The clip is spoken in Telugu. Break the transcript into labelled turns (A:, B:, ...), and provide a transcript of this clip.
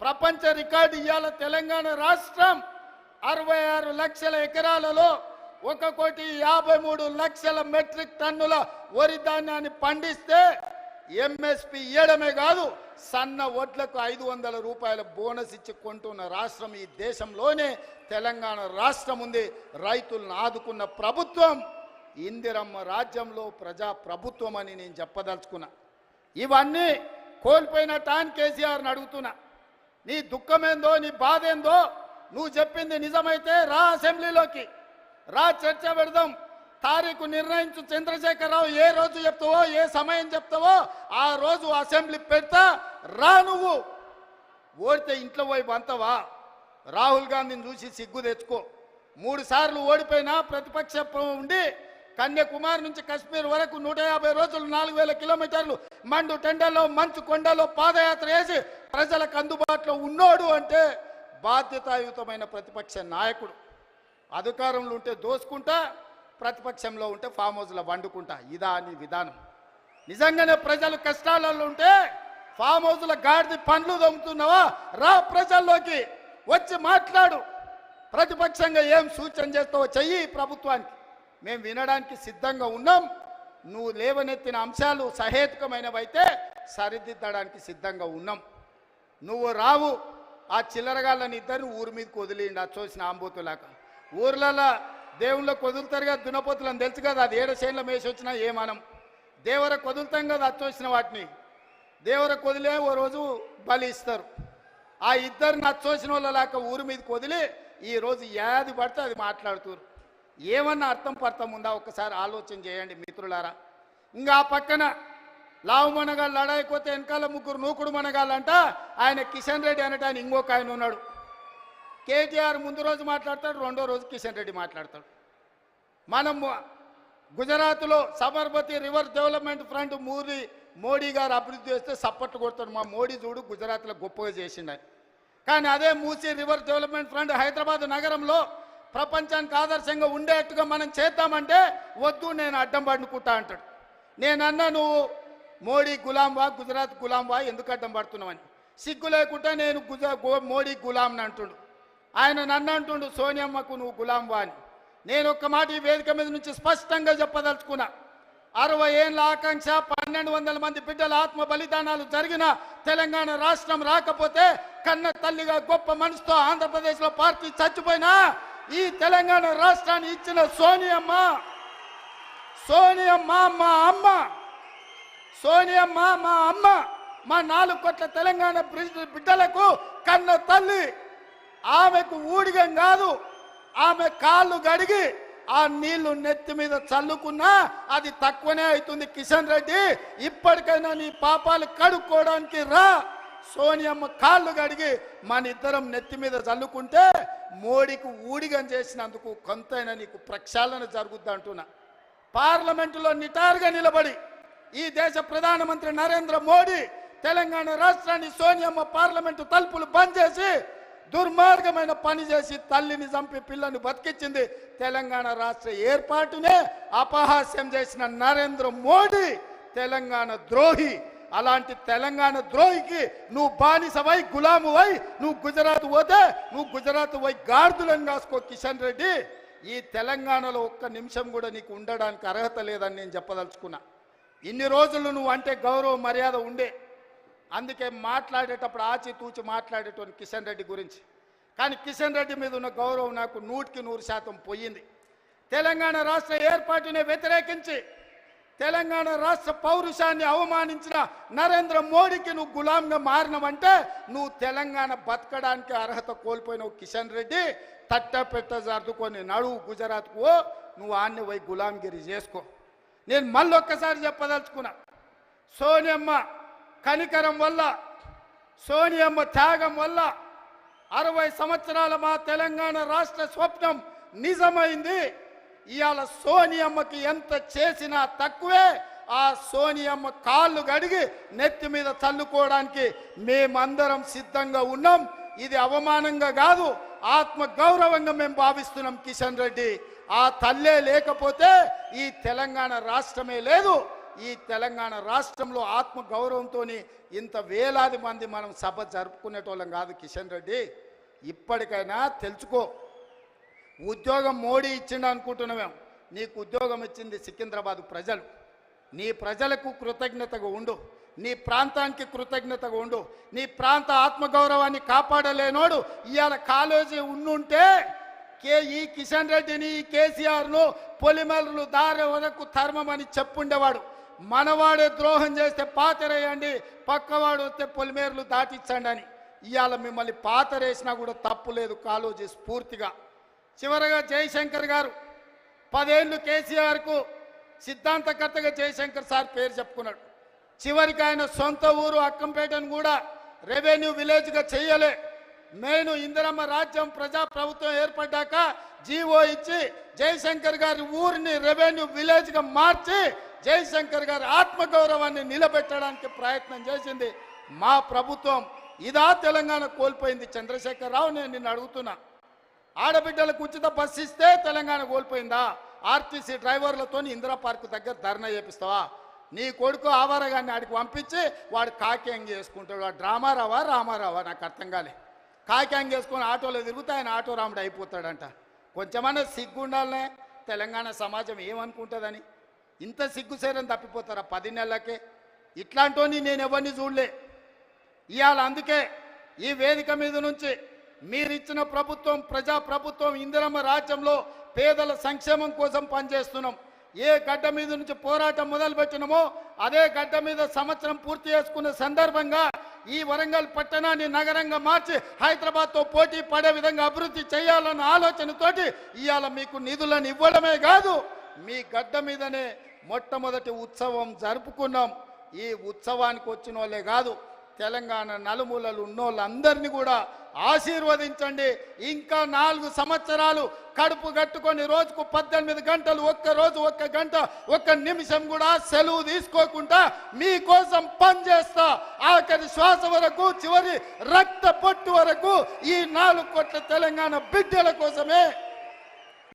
A: ప్రపంచ రికార్డు ఇవాళ తెలంగాణ రాష్ట్రం అరవై ఆరు లక్షల ఎకరాలలో ఒక కోటి యాభై మూడు లక్షల మెట్రిక్ టన్నుల వరి ధాన్యాన్ని పండిస్తే ఎంఎస్పి ఇయ్యడమే కాదు సన్న వడ్లకు ఐదు వందల రూపాయల బోనస్ ఇచ్చి కొంటున్న రాష్ట్రం ఈ దేశంలోనే తెలంగాణ రాష్ట్రం ఉంది. రైతులను ఆదుకున్న ప్రభుత్వం ఇందిరమ్మ రాజ్యంలో ప్రజా ప్రభుత్వం అని నేను చెప్పదలుచుకున్నా. ఇవన్నీ కోల్పోయిన టాన్ కేసీఆర్ని అడుగుతున్నా. నీ దుఃఖమేందో నీ బాధ ఏందో నువ్వు చెప్పింది నిజమైతే రా అసెంబ్లీలోకి. రా చర్చ పెడదాం. తారీఖు నిర్ణయించు చంద్రశేఖరరావు ఏ రోజు చెప్తావో ఏ సమయం చెప్తావో ఆ రోజు అసెంబ్లీ పెడతా. రా నువ్వు. ఓడితే ఇంట్లో వైపు అంతవా? రాహుల్ గాంధీని చూసి సిగ్గు తెచ్చుకో. మూడు సార్లు ఓడిపోయినా ప్రతిపక్ష ఉండి కన్యాకుమారి నుంచి కశ్మీర్ వరకు నూట యాభై రోజులు నాలుగు వేల కిలోమీటర్లు మండు టెండలో మంచు కొండలో పాదయాత్ర చేసి ప్రజలకు అందుబాటులో ఉన్నోడు అంటే బాధ్యతాయుతమైన ప్రతిపక్ష నాయకుడు. అధికారంలో ఉంటే దోసుకుంటా ప్రతిపక్షంలో ఉంటే ఫామ్ హౌస్లో వండుకుంటా. ఇదా అని విధానం. నిజంగానే ప్రజలు కష్టాలలో ఉంటే ఫామ్ హౌస్ల గాడిది పండ్లు దొమ్ముతున్నావా రా ప్రజల్లోకి. వచ్చి మాట్లాడు. ప్రతిపక్షంగా ఏం సూచన చేస్తావో చెయ్యి ప్రభుత్వానికి. మేము వినడానికి సిద్ధంగా ఉన్నాం. నువ్వు లేవనెత్తిన అంశాలు సహేతుకమైనవైతే సరిదిద్దడానికి సిద్ధంగా ఉన్నాం. నువ్వు రావు. ఆ చిల్లరగాళ్ళని ఇద్దరు ఊరి మీదకి వదిలేయండి. ఆ చూసిన ఆంబోతులాక ఊర్లలో దేవుళ్ళకి వదులుతారుగా దునపోతులని తెలుసు కదా అది ఏడు చేనుల మేసి వచ్చినా ఏమనం. దేవరకు వదులుతాం కదా అచ్చొచ్చిన వాటిని. దేవరకు వదిలే ఓ రోజు బలి ఇస్తారు. ఆ ఇద్దరు నచ్చోసిన వాళ్ళలాక ఊరి మీదకి వదిలి ఈరోజు ఏది పడితే అది మాట్లాడుతున్నారు ఏమన్నా అర్థం పర్థం ఉందా? ఒక్కసారి ఆలోచన చేయండి మిత్రులారా. ఇంకా ఆ పక్కన లావు మనగాళ్ళు లడాయిపోతే వెనకాల ముగ్గురు నూకుడు మనగాళ్ళంట. ఆయన కిషన్ రెడ్డి అనేట ఆయన ఇంకొక ఆయన ఉన్నాడు. కేటీఆర్ ముందు రోజు మాట్లాడతాడు రెండో రోజు కిషన్ రెడ్డి మాట్లాడతాడు. మనం గుజరాత్లో సబర్మతి రివర్ డెవలప్మెంట్ ఫ్రంట్ మూరి మోడీ గారు అభివృద్ధి చేస్తే సప్పట్లు కొడతాడు. మా మోడీ చూడు గుజరాత్లో గొప్పగా చేసిండని కానీ అదే Musi river development front Hyderabad నగరంలో ప్రపంచానికి ఆదర్శంగా ఉండేట్టుగా మనం చేద్దామంటే వద్దు నేను అడ్డం పడుకుంటా అంటాడు. నేనన్నా నువ్వు మోడీ గులాంవా గుజరాత్ గులాంవా ఎందుకు అడ్డం పడుతున్నావని. సిగ్గు లేకుంటే నేను గుజ మోడీ గులాంని అంటుండు. ఆయన నన్ను అంటుండు సోనియమ్మకు నువ్వు గులాంవా అని. నేను ఒక్క మాట ఈ వేదిక మీద నుంచి స్పష్టంగా చెప్పదలుచుకున్నా. అరవై ఏళ్ళ ఆకాంక్ష పన్నెండు వందల మంది బిడ్డల ఆత్మ బలిదానాలు జరిగిన తెలంగాణ రాష్ట్రం రాకపోతే కన్న తల్లిగా గొప్ప మనసుతో ఆంధ్రప్రదేశ్లో పార్టీ చచ్చిపోయినా ఈ తెలంగాణ రాష్ట్రాన్ని ఇచ్చిన సోనియమ్మ సోనియమ్మ మా అమ్మ సోనియమ్మ మా అమ్మ మా నాలుగు కోట్ల తెలంగాణ బిడ్డ- బిడ్డలకు కన్న తల్లి. ఆమెకు ఊడిగం కాదు ఆమె కాళ్ళు గడిగి ఆ నీళ్ళు నెత్తి మీద చల్లుకున్నా అది తక్కువనే అవుతుంది. కిషన్ రెడ్డి ఇప్పటికైనా నీ పాపాలు కడుక్కోవడానికి రా. సోనియమ్మ కాళ్ళు గడిగి మన ఇద్దరం నెత్తి మీద చల్లుకుంటే మోడీకి ఊడిగం చేసినందుకు కొంతైనా నీకు ప్రక్షాళన జరుగుద్ది అంటున్నా. పార్లమెంటులో నిటారుగా నిలబడి ఈ దేశ ప్రధానమంత్రి నరేంద్ర మోడీ తెలంగాణ రాష్ట్రాన్ని సోనియమ్మ పార్లమెంటు తలుపులు బంద్ చేసి దుర్మార్గమైన పని చేసి తల్లిని చంపి పిల్లని బతికించింది తెలంగాణ రాష్ట్ర ఏర్పాటునే అపహాస్యం చేసిన నరేంద్ర మోడీ తెలంగాణ ద్రోహి అలాంటి తెలంగాణ ద్రోహికి నువ్వు బానిసవై గులామువై నువ్వు గుజరాత్ పోతే నువ్వు గుజరాత్ పోయి గాడిదలను కాసుకో కిషన్ రెడ్డి. ఈ తెలంగాణలో ఒక్క నిమిషం కూడా నీకు ఉండడానికి అర్హత లేదని నేను చెప్పదలుచుకున్నా. ఇన్ని రోజులు నువ్వు అంటే గౌరవ మర్యాద ఉండే. అందుకే మాట్లాడేటప్పుడు ఆచితూచి మాట్లాడేటోని కిషన్ రెడ్డి గురించి. కానీ కిషన్ రెడ్డి మీద ఉన్న గౌరవం నాకు నూటికి నూరు శాతం పోయింది. తెలంగాణ రాష్ట్ర ఏర్పాటుని వ్యతిరేకించి తెలంగాణ రాష్ట్ర పౌరుషాన్ని అవమానించిన నరేంద్ర మోడీకి నువ్వు గులాంగా మారినవంటే నువ్వు తెలంగాణ బతకడానికి అర్హత కోల్పోయినవు కిషన్ రెడ్డి. తట్ట పెట్ట నడువు గుజరాత్కు నువ్వు ఆన్ని పోయి గులాంగిరి చేసుకో. నేను మళ్ళీ ఒక్కసారి చెప్పదలుచుకున్నా సోనియమ్మ కనికరం వల్ల సోనియమ్మ త్యాగం వల్ల అరవై సంవత్సరాల మా తెలంగాణ రాష్ట్ర స్వప్నం నిజమైంది. ఇవాళ సోనియమ్మకి ఎంత చేసినా తక్కువే ఆ సోనియమ్మ కాళ్ళు గడిగి నెత్తి మీద చల్లుకోవడానికి మేమందరం సిద్ధంగా ఉన్నాం. ఇది అవమానంగా కాదు ఆత్మ గౌరవంగా మేము భావిస్తున్నాం కిషన్ రెడ్డి. ఆ తల్లే లేకపోతే ఈ తెలంగాణ రాష్ట్రమే లేదు. ఈ తెలంగాణ రాష్ట్రంలో ఆత్మ గౌరవంతో ఇంత వేలాది మంది మనం సభ జరుపుకునేటోళ్ళం కాదు కిషన్ రెడ్డి. ఇప్పటికైనా తెలుసుకో ఉద్యోగం మోడీ ఇచ్చిండు అనుకుంటున్నామేం నీకు ఉద్యోగం ఇచ్చింది సికింద్రాబాద్ ప్రజలు. నీ ప్రజలకు కృతజ్ఞతగా ఉండు. నీ ప్రాంతానికి కృతజ్ఞతగా ఉండు. నీ ప్రాంత ఆత్మగౌరవాన్ని కాపాడలేనోడు ఇవాళ కాలేజీ ఉండుంటే కే ఈ కిషన్ రెడ్డిని ఈ కేసీఆర్ను పొలిమేరలు దారి వరకు ధర్మమని చెప్పుండేవాడు. మనవాడే ద్రోహం చేస్తే పాతరేయండి పక్కవాడు వస్తే పొలిమేరలు దాటించండి అని ఇవాళ మిమ్మల్ని పాతరేసినా కూడా తప్పు లేదు కాలోజీ స్ఫూర్తిగా. చివరగా జయశంకర్ గారు పదేళ్ళు కేసీఆర్కు సిద్ధాంతకర్తగా జయశంకర్ సార్ పేరు చెప్పుకున్నాడు. చివరికి ఆయన సొంత ఊరు అక్కంపేటను కూడా రెవెన్యూ విలేజ్గా చేయలే. నేను ఇందిరమ్మ రాజ్యం ప్రజా ప్రభుత్వం ఏర్పడ్డాక జీవో ఇచ్చి జయశంకర్ గారి ఊరిని రెవెన్యూ విలేజ్గా మార్చి జయశంకర్ గారి ఆత్మగౌరవాన్ని నిలబెట్టడానికి ప్రయత్నం చేసింది మా ప్రభుత్వం. ఇదా తెలంగాణ కోల్పోయింది. చంద్రశేఖర్ రావు నేను నిన్ను అడుగుతున్నా. ఆడబిడ్డలకు ఉచిత బస్సు ఇస్తే తెలంగాణ కోల్పోయిందా? ఆర్టీసీ డ్రైవర్లతో ఇందిరా పార్క్ దగ్గర ధర్నా చేపిస్తావా? నీ కొడుకు ఆవారగాన్ని ఆడికి పంపించి వాడు కాక్యాంగ్ చేసుకుంటాడు. వాడు డ్రామారావా రామారావా నాకు అర్థం కాలే. కాక్యాంగ్ చేసుకొని ఆటోలో తిరుగుతా ఆయన ఆటో రాముడు అయిపోతాడంట. కొంచెమన్నా సిగ్గుండాలనే తెలంగాణ సమాజం ఏమనుకుంటుందని. ఇంత సిగ్గు సేరం తప్పిపోతారా పది నెలలకే? ఇట్లాంటోని నేను ఎవరిని చూడలే. ఇవాళ అందుకే ఈ వేదిక మీద నుంచి మీరిచ్చిన ప్రభుత్వం ప్రజా ప్రభుత్వం ఇందిరమ్మ రాజ్యంలో పేదల సంక్షేమం కోసం పనిచేస్తున్నాం. ఏ గడ్డ మీద నుంచి పోరాటం మొదలుపెట్టినమో అదే గడ్డ మీద సంవత్సరం పూర్తి చేసుకున్న సందర్భంగా ఈ వరంగల్ పట్టణాన్ని నగరంగా మార్చి హైదరాబాద్తో పోటీ పడే విధంగా అభివృద్ధి చేయాలన్న ఆలోచనతోటి ఇవాళ మీకు నిధులను ఇవ్వడమే కాదు మీ గడ్డ మీదనే మొట్టమొదటి ఉత్సవం జరుపుకున్నాం. ఈ ఉత్సవానికి వచ్చిన వాళ్ళే కాదు తెలంగాణ నలుమూలలు ఉన్నోళ్ళందరినీ కూడా ఆశీర్వదించండి. ఇంకా నాలుగు సంవత్సరాలు కడుపు కట్టుకొని రోజుకు పద్దెనిమిది గంటలు ఒక్క రోజు ఒక్క గంట ఒక్క నిమిషం కూడా సెలవు తీసుకోకుండా మీకోసం పనిచేస్తా ఆఖరి శ్వాస వరకు చివరి రక్త పొట్టు వరకు ఈ నాలుగు కోట్ల తెలంగాణ బిడ్డల కోసమే